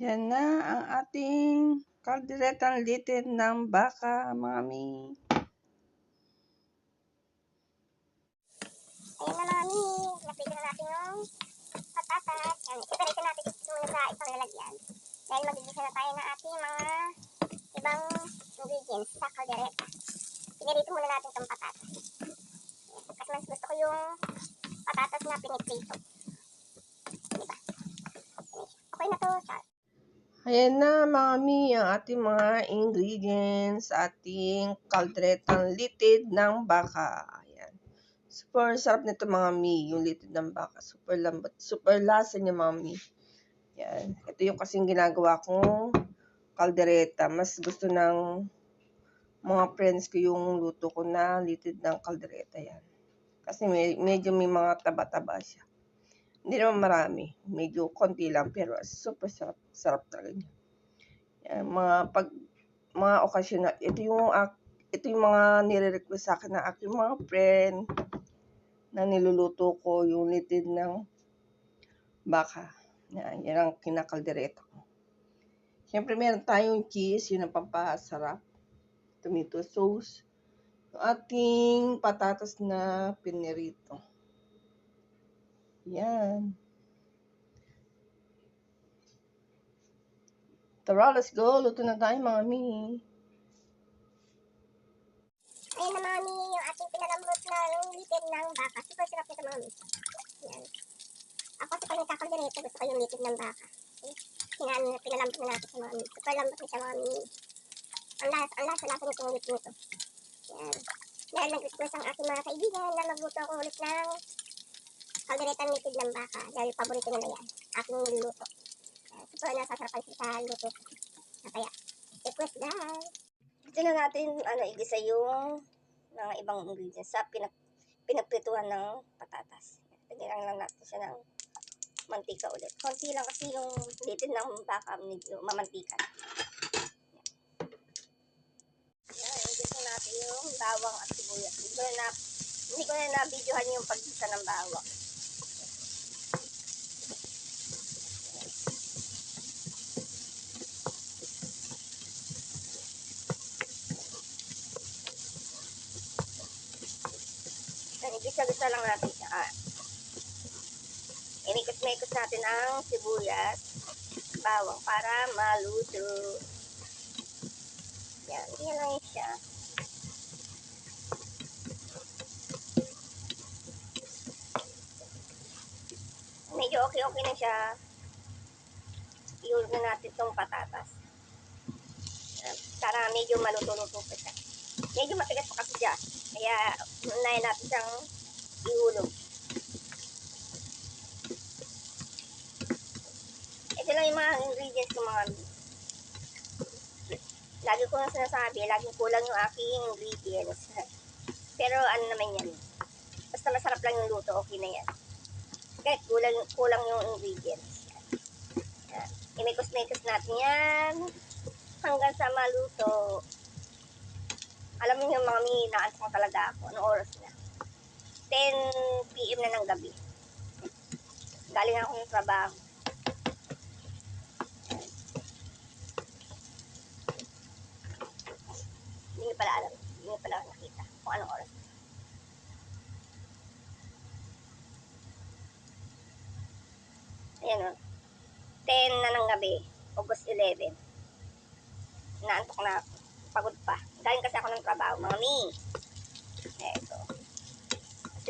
Yan na ang ating kalderetang litid ng baka, mami. Ayan na mami, napili na natin yung patatas. Yan, ipirito natin muna sa isang lalagyan. Dahil magigisa na tayo ng ating mga ibang ingredients sa kaldereta. Pinirito muna natin itong patatas. Kasi mas gusto ko yung patatas na piniprito. Diba? Okay na to, Char. Ayan na, mami, ang ating mga ingredients sa ating kalderetang litid ng baka. Ayan. Super sarap nito, mga mi, yung litid ng baka. Super lambot, super lasa niya, mami. Yan. Ito yung kasing ginagawa kong kaldereta. Mas gusto ng mga friends ko yung luto ko na litid ng kaldereta. Yan. Kasi medyo may mga taba-taba siya. Hindi naman marami. Medyo konti lang. Pero super sarap. Sarap talaga niya. Yan, mga pag mga okasyon na ito yung ito yung mga nire-request sa akin ng aking mga friend na niluluto ko yung litid ng baka. Yan, yan ang kinakaldereta ko. Siyempre, meron tayong cheese, yun ang pampasarap. Tomato sauce. Yung ating patatas na pinirito. Yan. Tara, let's go. Luto na tayo, mami. Ayan na mami, yung ating pinalambot na litid ng baka. Super sarap nito mami. Yan. Ako sa pag nagkakaldereta, gusto ko yung litid ng baka. Okay? Pinal pinalambot na natin sa mami. Super lambot na siya mami. Ang lasa, ang lasa, lasa nitong ulit nito. Yan. Dahil nag-request ang aking mga kaibigan na magluto ako ulit ng kaldereta litid ng baka. Dahil paborito nila yan. Aking niluluto. Yan. Super nasasarapan siya sa luto ko. Kaya, request guys. Ito na natin ano igisa yung mga ibang ingredients sa pinag pinagprituhan ng patatas. Lagyan lang natin siya ng mantika ulit. Konti lang kasi yung litid ng baka medyo mamantikan. Yan, igisa natin yung bawang at sibuyas. Hindi ko na, na hindi ko na na-videohan yung paggisa ng bawang. Yan, igisa-gisa lang natin siya. Ah. Inikot-mikot natin ang sibuyas, bawang para maluto. Yan, yan lang siya. Medyo okay-okay na siya. Iulog na natin itong patatas. Para medyo maluto-luto pa siya. Medyo matigas pa kasi siya. Kaya, unahin natin siyang ihulog. Ito lang yung mga ingredients ko mga Lagi ko nang sinasabi, laging kulang yung aking ingredients. Pero ano naman yan, basta masarap lang yung luto, okay na yan. Kahit kulang, kulang yung ingredients. Imikos-mikos natin yan hanggang sa maluto. Alam mo yung mga minaan ko talaga ako. Anong oras na? 10 p.m. na ng gabi. Galing ako ng trabaho. Hindi niyo pala alam. Hindi pala nakita kung anong oras. Ayan o. 10 na ng gabi. August 11. Naantok na. Pagod pa. Galing kasi ako ng trabaho. Mami. Eto.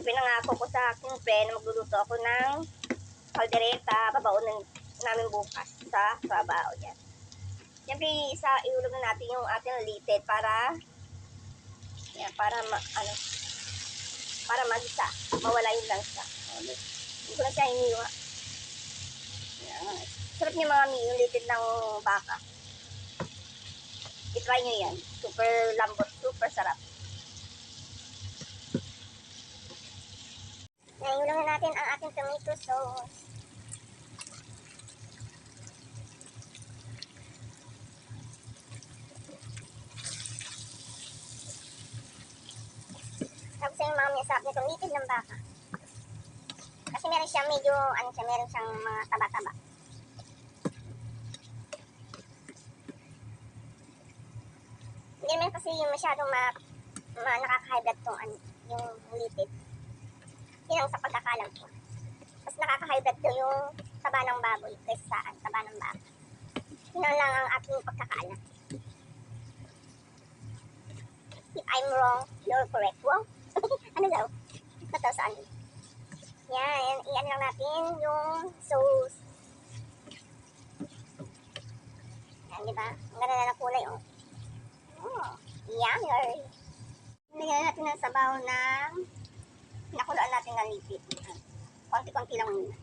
Kasi pinangako ko sa aking friend na magluluto ako ng kaldereta. Babaunan namin bukas sa trabaho yan. Siyempre, isa iulog na natin yung ating litid para yan, para ma, ano, para magisa. Mawala yung langsa. Hindi ko na siya iniwa. Yan. Sarap niya mga yung litid ng baka. I-try nyo yan. Super lambot, super sarap. Ngayon na natin ang ating tomato sauce. Tapos yung mga may sarap nitong litid ng baka. Kasi meron siya medyo, ano siya, meron siyang mga taba-taba. Hindi naman kasi yung masyadong ma, ma nakaka-high blood tong, ano, yung litid. Ang sa pagkakalam ko. Mas nakaka-high blood daw yung taba ng baboy kaysa sa taba ng baka. Yun lang ang aking pagkakaalam. If I'm wrong, you're correct. Wow. ano daw? Ito saan? Yan, iyan lang natin yung sauce. Yan, di ba? Ang ganda na ng kulay, oh. Oh, yummy. Nilagyan natin ng sabaw ng nakuluan natin ng. Yan. Konti-konti lang muna.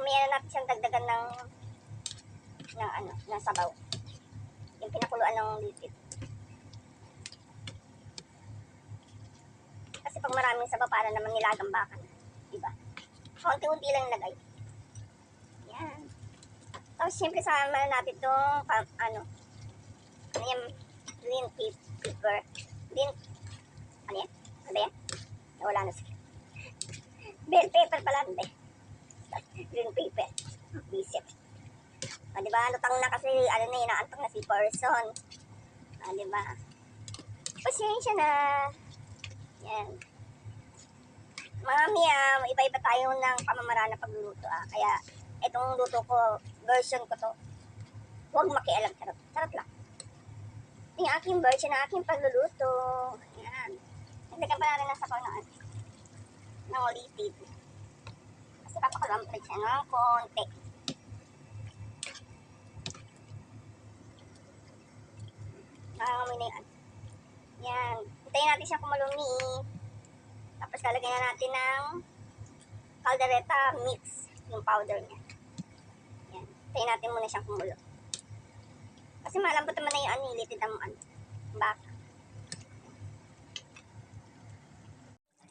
Na natin siyang dagdagan ng ng ano, ng sabaw. Yung pinakuluan ng lipid. Kasi pag maraming sabaw, para naman nilagang baka na. Diba? Konti-unti lang ilagay. Tapos, na natin itong, pa- ano, ano yan, green pep- pepper. Green, ano yan? Ano ba yan? Wala na siya. Bell pepper pala, hindi. Green pepper. Bisip. Ah, di ba? Lutang na kasi, ano na, inaantok na si person. Ah, di ba? Pasensya na. Yan. Mga miyam, iba-iba tayo ng pamamaraan ng pagluluto ah. Kaya, itong luto ko, version ko to. Huwag makialam, charot. Charot lang. Yung aking version ng aking pagluluto. Yan. Nagdagan pa natin ng sabaw ng ng olipid. Kasi papakulang pa rin siya ng konti. Nangangamoy na yan. Yan. Hintayin natin siya kumalumi. Tapos lalagyan na natin ng caldereta mix. Yung powder niya. Hintayin natin muna siyang kumulo. Kasi malambot naman na yung ano, litid ang ano. Baka.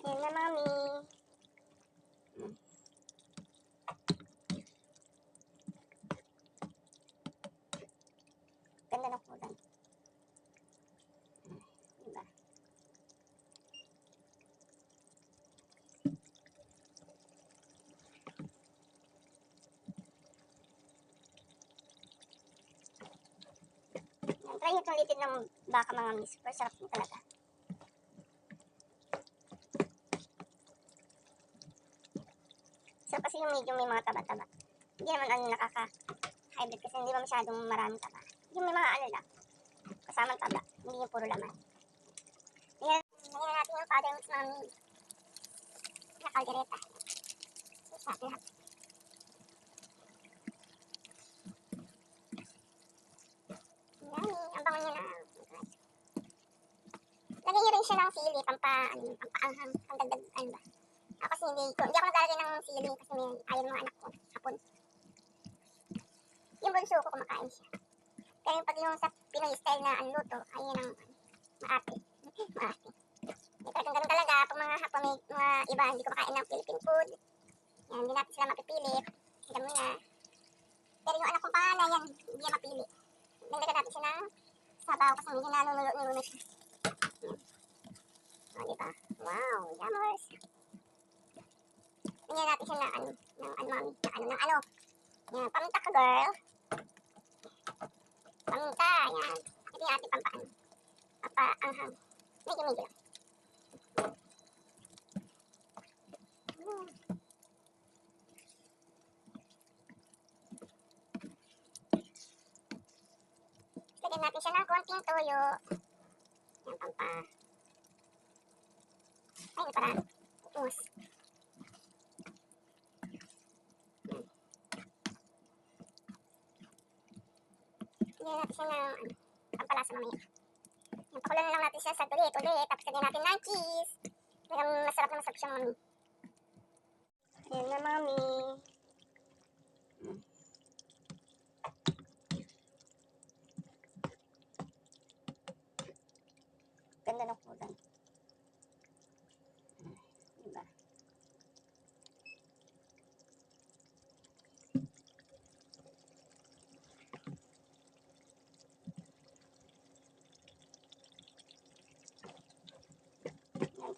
Yan na, mami. Hmm. Ganda ng kulay. Diba? Yan, try nyo itong litid ng baka mga miss. Super sarap nyo talaga. Sarap kasi yung medyo may mga taba-taba. Hindi naman ano nakaka-hybrid kasi hindi ba masyadong maraming taba. Yung may mga ano lang, kasamang taba. Hindi yung puro laman. Lagyan na natin yung powder mix mami. Na kaldereta. Isa, lahat. Yummy, ang bango niya na. Lagyan niyo rin siya ng sili, pampa, ano, pampaanghang, pangdagdag, ano ba. Ako kasi hindi, ko, hindi ako naglalagay ng sili kasi may ayaw mga anak ko, hapon. Yung bunso ko kumakain siya. Kaya yung pag yung sa Pinoy style na ang luto, ayun ang maati. maati. Ito, kung ganun talaga, pag mga hapon may mga iba, hindi kumakain ng Philippine food. Yan, hindi natin sila mapipilit. Hanggang muna. Pero yung anak kong pangalan, yan, hindi niya mapili. Dagdagan natin siya ng sabaw kasi medyo nanunulo-nulo na siya. O? Wow, yummers. Tingnan natin siya na ng ano, mami, na ano, ng ano. Yan, paminta ka, girl. Paminta, yan. Ito yung ating pampaan. Papaanghang. Medyo-medyo lang. Hmm. Lagyan natin siya ng konting toyo. Yan, pampa. Ay, hindi pala. Imus. Yan. Lagyan natin siya ano, pampalasa mamaya. Yan, pakulan na lang natin siya sa ulit-ulit. Tapos lagyan natin ng cheese. Talagang masarap na masarap siya, mami. Ayan na, mami.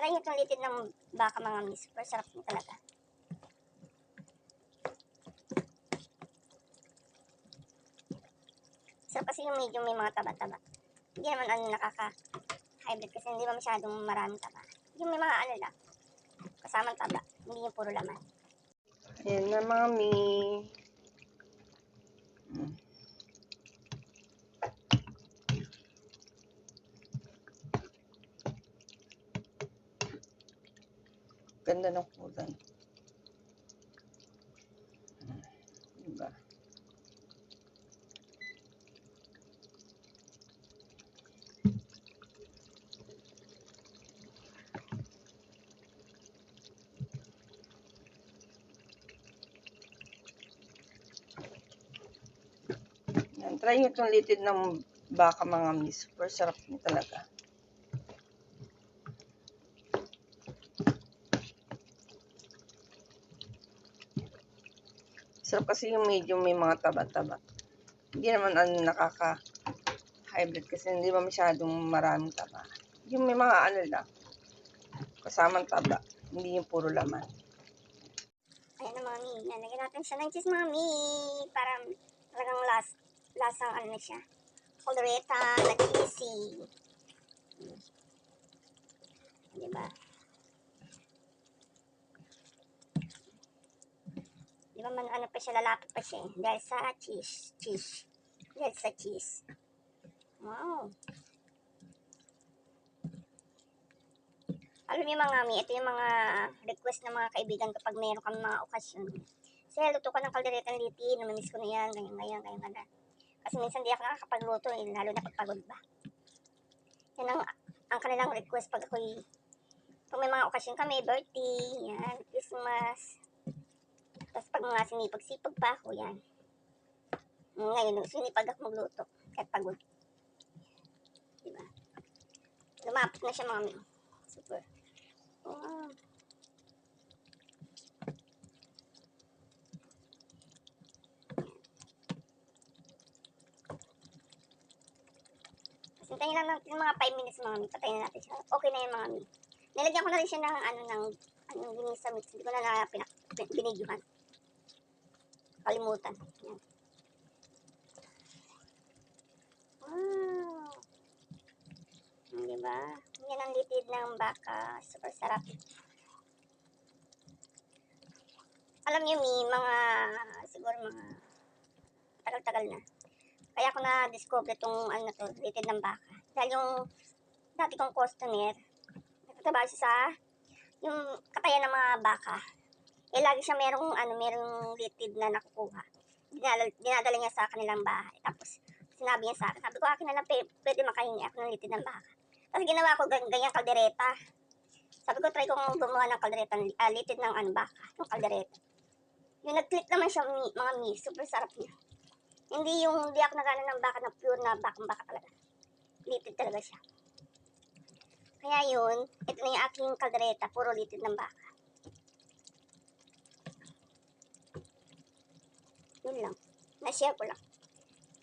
Try nyo itong litid ng baka mga miss. Super sarap nyo talaga. Sarap kasi yung medyo may mga taba-taba. Hindi naman ano nakaka-hybrid kasi hindi ba masyadong maraming taba. Yung may mga ano lang. Kasamang taba. Hindi yung puro laman. Ayan na mga miss. Ganda ng kulay. Diba? Yan, try nyo itong litid ng baka mga miss. Super sarap niya talaga. Sarap kasi yung medyo may mga taba-taba. Hindi naman ano nakaka-hybrid kasi hindi ba masyadong maraming taba. Yung may mga ano lang, kasamang taba. Hindi yung puro laman. Ayan na mami, lalagyan natin siya ng cheese mami. Para talagang last, lasang ano na siya. Coloreta na cheesy. Hmm. Diba? Di ba man ano pa siya, lalapit pa siya eh. Dahil sa cheese. Cheese. Dahil sa cheese. Wow. Alam niyo mga mi, ito yung mga request ng mga kaibigan kapag mayroon kami mga okasyon. Kasi luto ko ng kalderetang liti, namimiss ko na yan, ganyan, ganyan, ganyan, ganyan. Kasi minsan di ako nakakapagluto, eh, lalo na pag pagod ba. Yan ang, ang kanilang request pag ako'y, pag may mga okasyon kami, birthday, yan, Christmas, tapos pag mga sinipag-sipag pa ako, yan. Ngayon, sinipag ako magluto, kahit pagod. Diba? Lumapit na siya mga mi. Super. Wow. Sintayin lang natin mga 5 minutes mga mi. Patayin na natin siya. Okay na yung mga mi. Nilagyan ko na rin siya ng ano ng ano ginisa mix. Hindi ko na na pinak, binidyohan. Kalimutan. Yan. Wow. Hmm, Diba? Yan ang litid ng baka. Super sarap. Alam niyo, Mi, mga, siguro mga, tagal-tagal na. Kaya ako na-discover itong, ano to, litid ng baka. Dahil yung, dati kong customer, nagtatrabaho siya sa, yung katayan ng mga baka. Eh, lagi siya merong, ano, merong litid na nakukuha. Dinala, dinadala niya sa kanilang bahay. Tapos, sinabi niya sa akin, sabi ko, akin na lang, pwede makahingi ako ng litid ng baka. Tapos ginawa ko gan- ganyang kaldereta. Sabi ko, try kong gumawa ng kaldereta, uh, litid ng ano baka, yung kaldereta. Yung nag-click naman siya, mga mi, super sarap niya. Hindi yung, hindi ako nagana ng baka na pure na bakang baka talaga. Litid talaga siya. Kaya yun, ito na yung aking kaldereta, puro litid ng baka. Yun lang. Na-share ko lang.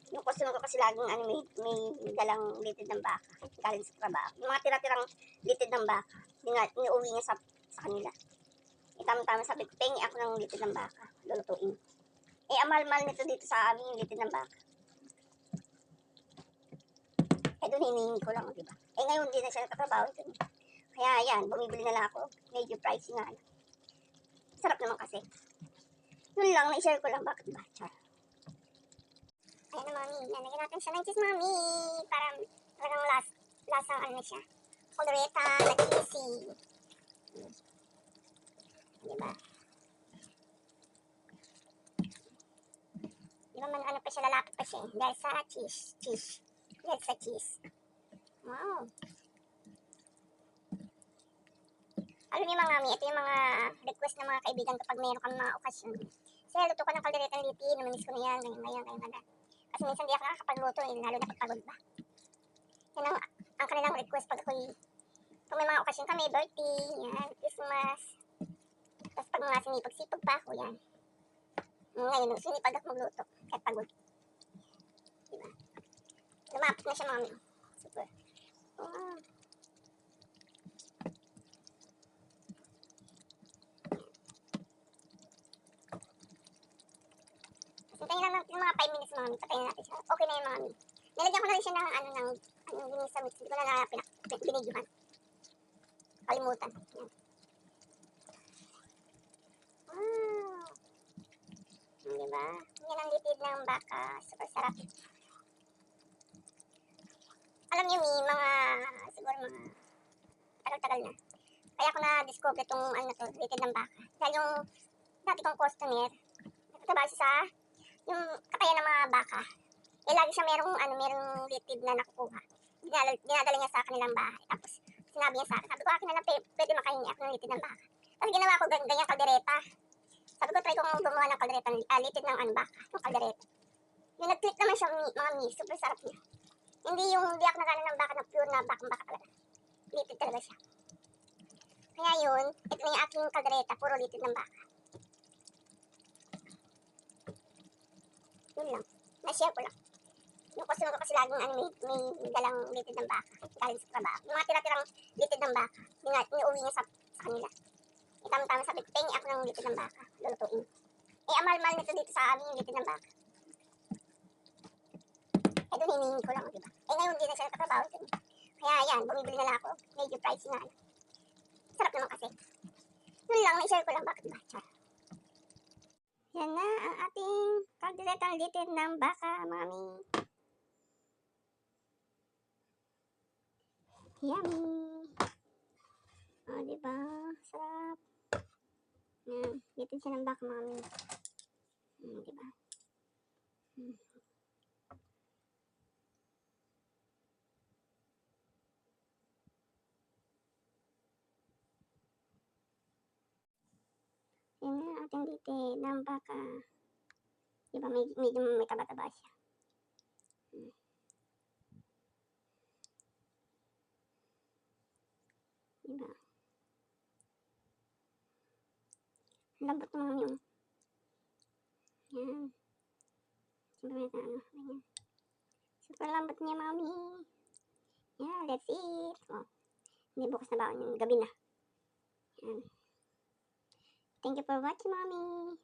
Yung customer ko kasi laging ano, may, may dalang litid ng baka. Galing sa trabaho. Yung mga tira-tirang litid ng baka. Iniuwi niya sa, sa kanila. Eh, tama-tama sabi ko, pengi ako ng litid ng baka. Lulutuin. Eh, amal-mal nito dito sa amin yung litid ng baka. Eh, doon hinihingi ko lang, di ba? Eh, ngayon hindi na siya nagtatrabaho dun. Kaya, yan, bumibili na lang ako. Medyo pricey nga. lang. Sarap naman kasi. Yun lang, na-share ko lang. Bakit ba? Char. Ayan na, mami. Nalagyan natin siya ng cheese, mami. Para talagang last, lasang ano na siya. Coloreta na cheesy. Diba? Di ba man ano pa siya, lalapit pa siya eh. Dahil sa cheese. Cheese. Dahil sa cheese. Wow. Alam niyo mga mami, ito yung mga request ng mga kaibigan kapag mayroon kang mga okasyon. Kasi luto ko ng kalderetang lipi, namimiss ko na yan, ganyan, ganyan, ganyan, ganyan. Kasi minsan di ako nakakapagluto eh, lalo na pag pagod ba. Yan ang, ang kanilang request pag ako'y, pag may mga okasyon kami, birthday, yan, Christmas. Tapos pag mga sinipag-sipag pa ako, yan. Ngayon, sinipag ako magluto, kahit pagod. Diba? Lumapit na siya mami. Super. Wow. Hintayin lang natin mga 5 minutes mga mi. Patayin natin siya. Okay na yung mga mi. Nilagyan ko na rin siya ng ano ng ano yung. Hindi ko na na pinak- pin- binidyohan. Kalimutan. Yan. Wow. Hmm, diba? Yan ang litid ng baka. Super sarap. Alam niyo, Mi, mga, siguro mga tagal-tagal na. Kaya ako na-discover itong ano to, litid ng baka. Dahil yung dati kong customer, nagtatrabaho siya sa yung katayan ng mga baka. Eh, lagi siya merong, ano, merong litid na nakukuha. Dinala, dinadala niya sa kanilang bahay. Tapos, sinabi niya sa akin, sabi ko, akin na lang, pwede makahingi ako ng litid ng baka. Tapos ginawa ko gan- ganyan kaldereta. Sabi ko, try kong gumawa ng kaldereta, ah, litid ng ano, baka, ng kaldereta. Yung nag-click naman siya, mga mi, super sarap niya. Hindi yung, hindi ako nagano ng baka na pure na bakang baka talaga. Litid talaga siya. Kaya yun, ito na yung aking kaldereta, puro litid ng baka. Yun lang. Na-share ko lang. Yung customer ko kasi laging ano, may, may dalang litid ng baka. Galing sa trabaho. Yung mga tira-tirang litid ng baka, ina, iniuwi niya sa, sa kanila. E tama-tama sabi ko, pengi ako ng litid ng baka. Lulutuin. Eh, amal-mal nito dito sa amin yung litid ng baka. Eh, doon hinihingi ko lang, di ba? Eh, ngayon hindi na siya nakatrabaho dun. Kaya yan, bumibili na lang ako. Medyo pricey na. ano. Sarap naman kasi. Yun lang, na-share ko lang. Bakit ba? Char. Yan na ang ating kalderetang litid ng baka, mami. Yummy! O, oh, diba? Sarap. Yan. Litid siya ng baka, mami. Hmm, diba? Hmm. Yan na ang ating litid ng baka. Diba, may, medyo may taba-taba siya. Hmm. Diba? Ang Lambot naman yung. Yan. Siyempre may ano, ganyan. Super lambot niya, mami. Yeah, that's it. Oh. Hindi bukas na baon yung gabi na. Yan. Thank you for watching, mommy.